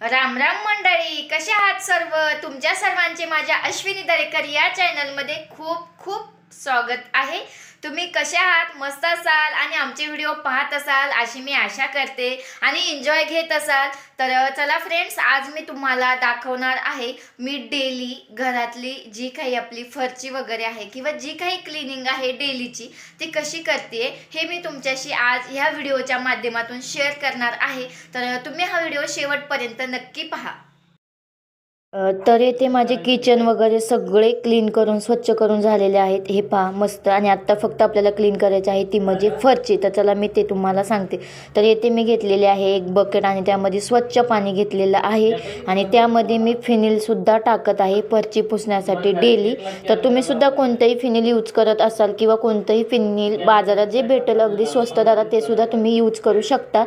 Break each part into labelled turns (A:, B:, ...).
A: राम राम मंडळी कसे आहात सर्व? तुमच्या सर्वांचे माझ्या अश्विनी दरेकर या चॅनलमध्ये खूप खूप स्वागत आहे. तुम्ही कसे आहात? मस्त असाल आणि आमचे व्हिडिओ पाहत असाल अशी मी आशा करते आणि एन्जॉय घेत असाल. तर चला फ्रेंड्स आज मी तुम्हाला दाखवणार आहे मी डेली घरातली जी काही आपली फरची वगैरे आहे किंवा जी काही क्लिनिंग आहे डेलीची ती कशी करते हे मी तुमच्याशी आज ह्या व्हिडिओच्या माध्यमातून शेअर करणार आहे. तर तुम्ही हा व्हिडिओ शेवटपर्यंत नक्की पहा.
B: तर येथे माझे किचन वगैरे सगळे क्लीन करून स्वच्छ करून झालेले आहेत. हे पहा मस्त. आणि आत्ता फक्त आपल्याला क्लीन करायचे आहे ती म्हणजे फरची. तर चला मी ते तुम्हाला सांगते. तर येथे मी घेतलेले आहे एक बकेट आणि त्यामध्ये स्वच्छ पाणी घेतलेलं आहे. आणि त्यामध्ये मी फिनिलसुद्धा टाकत आहे फरची पुसण्यासाठी डेली तर तुम्ही सुद्धा कोणतंही फिनिल यूज करत असाल किंवा कोणतंही फिनिल बाजारात जे भेटेल अगदी स्वस्त दरात ते सुद्धा तुम्ही यूज करू शकता.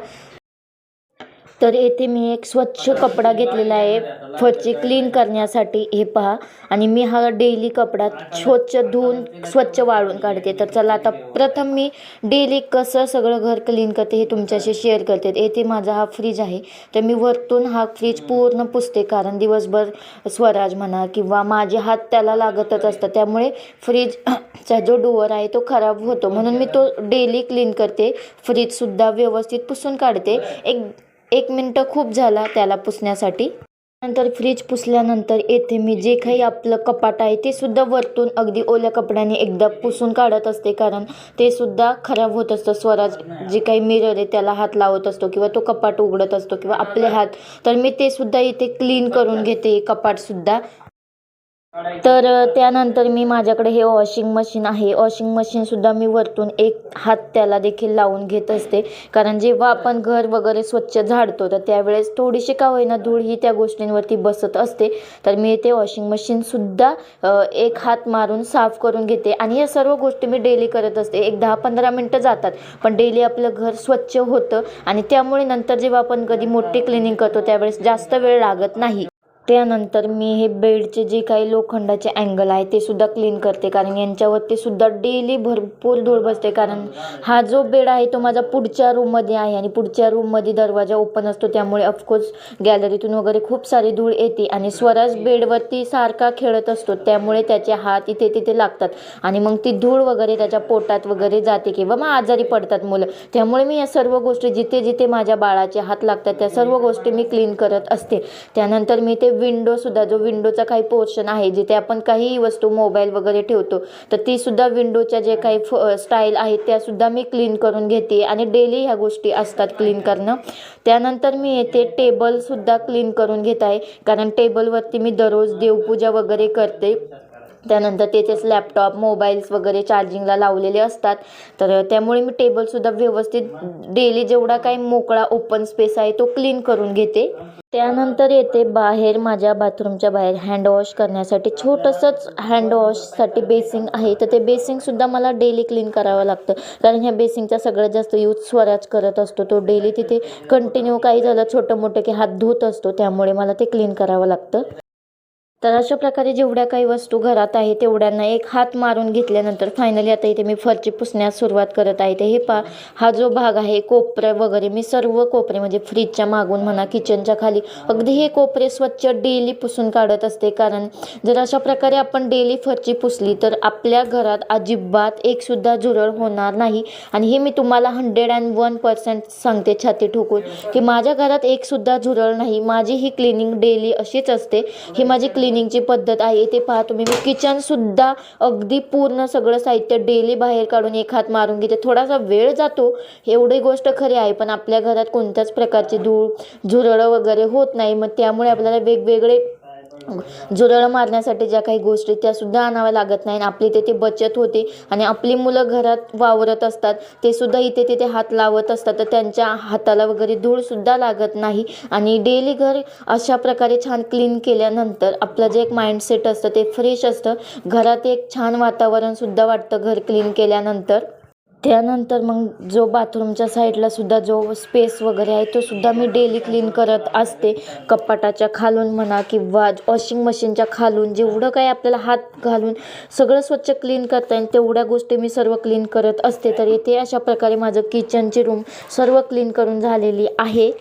B: तर येथे मी एक स्वच्छ कपडा घेतलेला आहे. फरची क्लीन करण्यासाठी. हे पहा. आणि मी हा डेली कपडा स्वच्छ धुवून स्वच्छ वाळून काढते. तर चला आता प्रथम मी डेली कसं सगळं घर क्लीन करते हे तुमच्याशी शेअर करते. येथे माझा हा फ्रीज आहे. तर मी वरतून हा फ्रीज पूर्ण पुसते. कारण दिवसभर स्वराज म्हणा किंवा माझे हात त्याला लागतच असतात. त्यामुळे फ्रीजचा जो डोअर आहे तो खराब होतो. म्हणून मी तो डेली क्लीन करते. फ्रीजसुद्धा व्यवस्थित पुसून काढते. एक एक मिनटं खूप झाला त्याला पुसण्यासाठी. नंतर फ्रीज पुसल्यानंतर येथे मी जे काही आपलं कपाट आहे ते सुद्धा वरतून अगदी ओल्या कपड्याने एकदा पुसून काढत असते. कारण ते सुद्धा खराब होत असतं. स्वराज जे काही मिरर आहे त्याला हात लावत असतो किंवा तो कपाट उघडत असतो किंवा आपले हात. तर मी ते सुद्धा इथे क्लीन करून घेते. कपाटसुद्धा तर त्यानंतर मी माझ्याकडे हे वॉशिंग मशीन आहे. वॉशिंग मशीनसुद्धा मी वरतून एक हात त्याला देखील लावून घेत असते. कारण जेव्हा आपण घर वगैरे स्वच्छ झाडतो तर त्यावेळेस थोडीशी का होईना धूळ ही त्या गोष्टींवरती बसत असते. तर मी ते वॉशिंग मशीनसुद्धा एक हात मारून साफ करून घेते. आणि या सर्व गोष्टी मी डेली करत असते. एक दहा पंधरा मिनटं जातात. पण डेली आपलं घर स्वच्छ होतं. आणि त्यामुळे नंतर जेव्हा आपण कधी मोठी क्लिनिंग करतो त्यावेळेस जास्त वेळ लागत नाही. त्यानंतर मी हे बेडचे जे काही लोखंडाचे अँगल आहे ते सुद्धा क्लीन करते. कारण यांच्यावरती सुद्धा डेली भरपूर धूळ बसते. कारण हा जो बेड आहे तो माझा पुढच्या रूममध्ये आहे आणि पुढच्या रूममध्ये दरवाजा ओपन असतो. त्यामुळे ऑफकोर्स गॅलरीतून वगैरे खूप सारी धूळ येते आणि स्वराज बेडवरती सारखा खेळत असतो. त्यामुळे त्याचे हात इथे तिथे लागतात आणि मग ती धूळ वगैरे त्याच्या पोटात वगैरे जाते किंवा मग आजारी पडतात मुलं. त्यामुळे मी या सर्व गोष्टी जिथे जिथे माझ्या बाळाचे हात लागतात त्या सर्व गोष्टी मी क्लीन करत असते. त्यानंतर मी ते विंडोसुद्धा जो विंडोचा काही पोर्शन आहे जिथे आपण काहीही वस्तू मोबाईल वगैरे ठेवतो तर ती सुद्धा विंडोच्या जे काही फ स्टाईल आहेत त्यासुद्धा मी क्लीन करून घेते. आणि डेली ह्या गोष्टी असतात क्लीन करणं. त्यानंतर मी येथे टेबलसुद्धा क्लीन करून घेत आहे. कारण टेबलवरती मी दररोज देवपूजा वगैरे करते. त्यानंतर तेथेच लॅपटॉप मोबाईल्स वगैरे चार्जिंगला लावलेले असतात. तर त्यामुळे मी टेबलसुद्धा व्यवस्थित डेली जेवढा काही मोकळा ओपन स्पेस आहे तो क्लीन करून घेते. त्यानंतर येते बाहेर माझ्या बाथरूमच्या बाहेर हँडवॉश करण्यासाठी. छोटंसंच हँडवॉशसाठी बेसिंग आहे. तर ते बेसिंगसुद्धा मला डेली क्लीन करावं लागतं. कारण ह्या बेसिंगचा सगळ्यात जास्त यूज स्वराज करत असतो. तो डेली तिथे कंटिन्यू काही झालं छोटं मोठं की हात धुत असतो. त्यामुळे मला ते क्लीन करावं लागतं. तर अशा प्रकारे जेवढ्या काही वस्तू घरात आहे तेवढ्यांना एक हात मारून घेतल्यानंतर फायनली आता इथे मी फरची पुसण्यास सुरुवात करत आहे. ते हे पा हा जो भाग आहे कोपरे वगैरे मी सर्व कोपरे म्हणजे फ्रीजच्या मागून म्हणा किचनच्या खाली अगदी हे कोपरे स्वच्छ डेली पुसून काढत असते. कारण जर अशा प्रकारे आपण डेली फरची पुसली तर आपल्या घरात अजिबात एकसुद्धा झुरळ होणार नाही. आणि हे मी तुम्हाला हंड्रेड अँड वन पर्सेंट सांगते छाती ठोकून की माझ्या घरात एकसुद्धा झुरळ नाही. माझी ही क्लिनिंग डेली अशीच असते. ही माझी क्लिनिंगची पद्धत आहे ते पहा तुम्ही. मी किचनसुद्धा अगदी पूर्ण सगळं साहित्य डेली बाहेर काढून एक हात मारून घेते. थोडासा वेळ जातो एवढी गोष्ट खरी आहे पण आपल्या घरात कोणत्याच प्रकारची धूळ झुरळं वगैरे होत नाही. मग त्यामुळे आपल्याला वेगवेगळे झुरळं मारण्यासाठी ज्या काही गोष्टी त्या सुद्धा आणाव्या लागत नाही. आणि आपली तिथे बचत होते. आणि आपली मुलं घरात वावरत असतात. ते सुद्धा इथे तिथे हात लावत असतात. तर त्यांच्या हाताला वगैरे धूळसुद्धा लागत नाही. आणि डेली घर अशा प्रकारे छान क्लीन केल्यानंतर आपलं जे एक माइंडसेट असतं ते फ्रेश असतं. घरात एक छान वातावरणसुद्धा वाटतं घर क्लीन केल्यानंतर. त्यानंतर मग जो बाथरूमच्या साईडला सुद्धा जो स्पेस वगैरे आहे तो सुद्धा मी डेली क्लीन करत असते. कपाटाच्या खालून म्हणा किंवा वॉशिंग मशीनच्या खालून जेवढं काही आपल्याला हात घालून सगळं स्वच्छ क्लीन करता येईल तेवढ्या गोष्टी मी सर्व क्लीन करत असते. तर इथे अशा प्रकारे माझं किचनची रूम सर्व क्लीन करून झालेली आहे.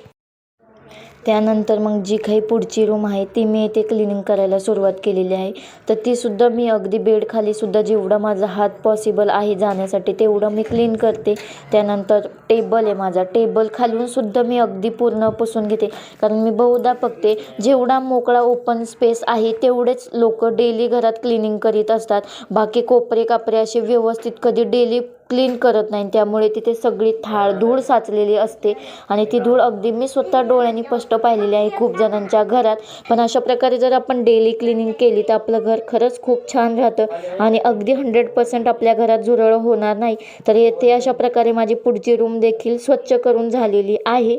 B: त्यानंतर मग जी काही पुढची रूम आहे ती मी इथे क्लिनिंग करायला सुरुवात केलेली आहे. तर तीसुद्धा मी अगदी बेडखालीसुद्धा जेवढा माझा हात पॉसिबल आहे जाण्यासाठी तेवढं मी क्लीन करते. त्यानंतर टेबल आहे माझा. टेबल खालूनसुद्धा मी अगदी पूर्ण पुसून घेते. कारण मी बहुधा बघते जेवढा मोकळा ओपन स्पेस आहे तेवढेच लोक डेली घरात क्लिनिंग करीत असतात. बाकी कोपरे कापरे असे व्यवस्थित कधी डेली क्लीन करत नाही. त्यामुळे तिथे सगळी थाळ धूळ साचलेली असते. आणि ती धूळ अगदी मी स्वतः डोळ्यांनी स्पष्ट पाहिलेली आहे खूप जणांच्या घरात. पण अशा प्रकारे जर आपण डेली क्लिनिंग केली तर आपलं घर खरंच खूप छान राहतं. आणि अगदी हंड्रेड पर्सेंट आपल्या घरात झुरळ होणार नाही. तर येथे अशा प्रकारे माझी पुढची रूम देखील स्वच्छ करून झालेली आहे.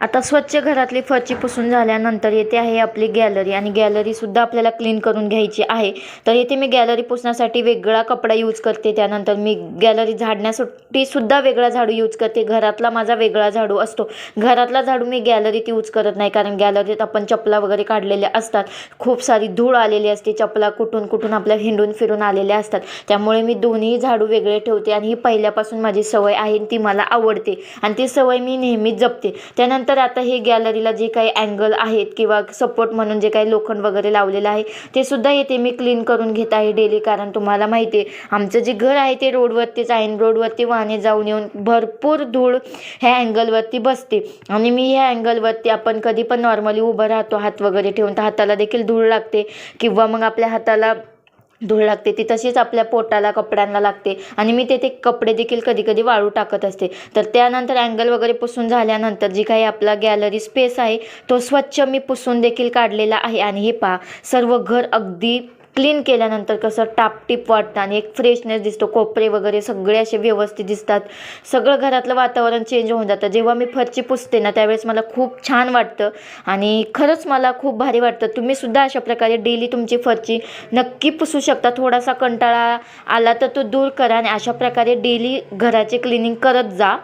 B: आता स्वच्छ घरातली फरची पुसून झाल्यानंतर येथे आहे आपली गॅलरी आणि गॅलरीसुद्धा आपल्याला क्लीन करून घ्यायची आहे. तर येथे मी गॅलरी पुसण्यासाठी वेगळा कपडा यूज करते. त्यानंतर मी गॅलरी झाडण्यासाठी सुद्धा वेगळा झाडू यूज करते. घरातला माझा वेगळा झाडू असतो. घरातला झाडू मी गॅलरीत यूज करत नाही कारण गॅलरीत आपण चपला वगैरे काढलेल्या असतात. खूप सारी धूळ आलेली असते. चपला कुठून कुठून आपल्या हिंडून फिरून आलेल्या असतात. त्यामुळे मी दोन्ही झाडू वेगळे ठेवते आणि ही पहिल्यापासून माझी सवय आहे ती मला आवडते. आणि ती सवय मी नेहमीच जपते. त्यानंतर आता हे गॅलरीला जे काही अँगल आहेत किंवा सपोर्ट म्हणून जे काही लोखंड वगैरे लावलेलं आहे ते सुद्धा येते. मी क्लीन करून घेत आहे डेली कारण तुम्हाला माहिती आहे आमचं जे घर आहे ते रोडवरतीच आहे रोडवरती वाहने जाऊन येऊन भरपूर धूळ ह्या अँगलवरती बसते. आणि मी ह्या अँगलवरती आपण कधी पण नॉर्मली उभं राहतो हात वगैरे ठेवून तर हाताला देखील धूळ लागते. किंवा मग आपल्या हाताला धूळ लागते. ती तशीच आपल्या पोटाला कपड्यांना लागते. आणि मी तेथे कपडे देखील कधी कधी वाळू टाकत असते. तर त्यानंतर अँगल वगैरे पुसून झाल्यानंतर जी काही आपला गॅलरी स्पेस आहे तो स्वच्छ मी पुसून देखील काढलेला आहे. आणि हे पहा सर्व घर अगदी क्लीन केल्यानंतर कसं टापटीप वाटतं आणि एक फ्रेशनेस दिसतो. कोपरे वगैरे सगळे असे व्यवस्थित दिसतात. सगळं घरातलं वातावरण चेंज होऊन जातं. जेव्हा मी फरची पुसते ना त्यावेळेस मला खूप छान वाटतं. आणि खरंच मला खूप भारी वाटतं. तुम्हीसुद्धा अशा प्रकारे डेली तुमची फरची नक्की पुसू शकता. थोडासा कंटाळा आला तर तो दूर करा आणि अशा प्रकारे डेली घराचे क्लिनिंग करत जा.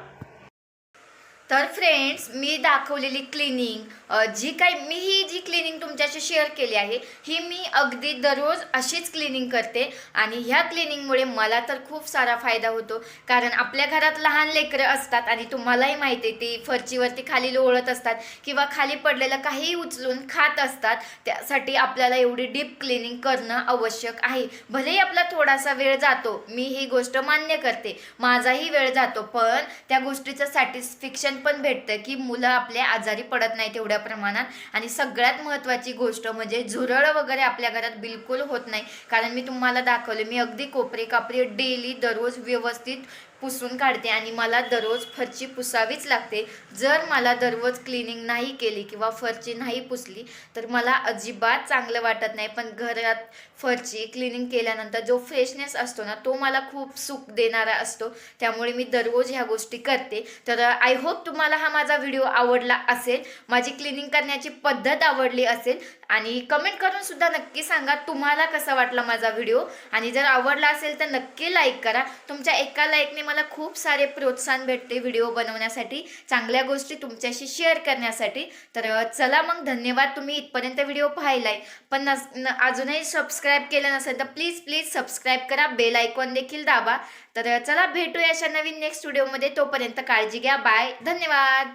A: तर फ्रेंड्स मी दाखवलेली क्लिनिंग जी काही मी ही जी क्लिनिंग तुमच्याशी शेअर केली आहे ही मी अगदी दररोज अशीच क्लिनिंग करते. आणि ह्या क्लिनिंगमुळे मला तर खूप सारा फायदा होतो. कारण आपल्या घरात लहान लेकरं असतात आणि तुम्हालाही माहिती आहे ती फरचीवरती खाली लोळत असतात किंवा खाली पडलेलं काहीही उचलून खात असतात. त्यासाठी आपल्याला एवढी डीप क्लिनिंग करणं आवश्यक आहे. भलेही आपला थोडासा वेळ जातो मी ही गोष्ट मान्य करते. माझाही वेळ जातो पण त्या गोष्टीचं सॅटिस्फिक्शन पण भेटतं की मुलं आपल्या आजारी पडत नाही तेवढ्या प्रमाणात. आणि सगळ्यात महत्त्वाची गोष्ट म्हणजे झुरळ वगैरे आपल्या घरात बिलकुल होत नाही. कारण मी तुम्हाला दाखवले मी अगदी कोपरे कापरे डेली दररोज व्यवस्थित पुसून काढते आणि मला दररोज फरची पुसावीच लागते. जर मला दररोज क्लिनिंग नाही केली किंवा फरची नाही पुसली तर मला अजिबात चांगलं वाटत नाही. पण घरात फरची क्लिनिंग केल्यानंतर जो फ्रेशनेस असतो ना तो मला खूप सुख देणारा असतो. त्यामुळे मी दररोज ह्या गोष्टी करते. तर आय होप तुम्हाला हा माझा व्हिडिओ आवडला असेल. माझी क्लिनिंग करण्याची पद्धत आवडली असेल आणि कमेंट करून सुद्धा नक्की सांगा तुम्हाला कसा वाटला माझा व्हिडिओ आणि जर आवडला असेल तर नक्की लाईक करा. तुमच्या एका लाईकने मला खूप सारे प्रोत्साहन भेटते व्हिडिओ बनवण्यासाठी चांगल्या गोष्टी तुमच्याशी शेअर करण्यासाठी. तर चला मग धन्यवाद. तुम्ही इथपर्यंत व्हिडिओ पाहिलाय. पण नस न अजूनही सबस्क्राईब केलं नसेल तर प्लीज प्लीज सबस्क्राईब करा. बेल आयकॉन देखील दाबा. तर चला भेटूया अशा नवीन नेक्स्ट व्हिडिओमध्ये तोपर्यंत काळजी घ्या. बाय धन्यवाद.